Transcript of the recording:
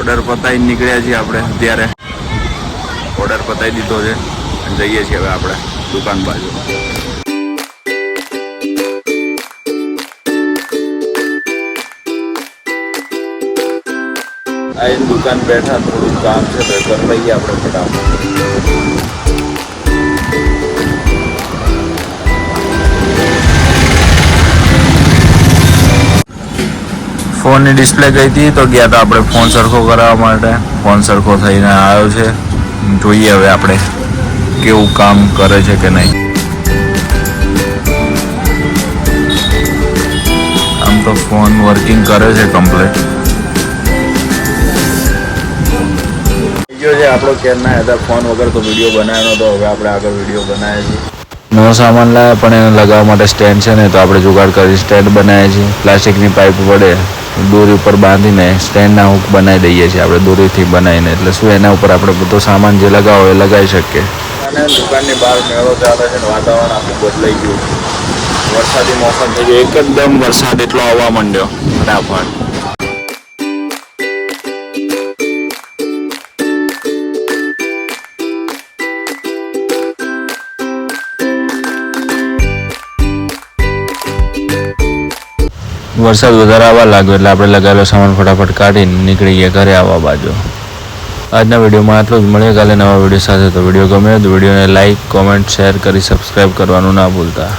Order પતાવી નીકળ્યા છીએ આપણે અત્યારે. ઓર્ડર પતાવી દીધો છે જઈએ છીએ હવે આપણે દુકાન બાજુ. આ દુકાન બેઠા થોડું કામ છે, તો કરી લઈએ આપણે ફટાફટ. ફોનની ડિસ્પ્લે ગઈ હતી તો ગયા હતા આપણે ફોન સરખો કરાવવા માટે. ફોન સરખો થઈને આવ્યો છે. જોઈએ હવે આપણે કેવું કામ કરે છે કે નહીં. આમ તો ફોન વર્કિંગ કરે છે કમ્પ્લીટ વીડિયો છે આપણો કેરના હતા? ફોન વગર તો વીડિયો બનાવ્યો તો હવે આપણે આગળ વીડિયો બનાવીએ છીએ. નવો સામાન લાવ્યા પણ એને લગાવવા માટે સ્ટેન્ડ છે ને, તો આપણે જુગાડ કરી સ્ટેન્ડ બનાવીએ છીએ. પ્લાસ્ટિકની પાઇપ વડે દોરી ઉપર બાંધીને સ્ટેન્ડના હુક બનાવી દઈએ છીએ આપણે, દોરીથી બનાવીને. એટલે શું એના ઉપર આપણે બધો સામાન જે લગાવો એ લગાવી શકીએ. અને દુકાનની બહાર મેળો ચાલે છે વાતાવરણ આખું બદલાઈ ગયું. વરસાદી મોસમ થઈ ગયો. એકદમ વરસાદ એટલો આવવા માંડ્યો. ફટાફટ. વરસાદ વધારે આવવા લાગ્યો એટલે આપણે લગાવેલો સામાન ફટાફટ કાઢીને નીકળી ગયા ઘરે આવવા બાજુ. આજના વિડીયોમાં આટલું જ. મળીએ કાલે નવા વીડિયો સાથે. તો વીડિયો ગમે તો વિડીયોને લાઇક કોમેન્ટ, શેર કરી સબસ્ક્રાઈબ કરવાનું ના ભૂલતા.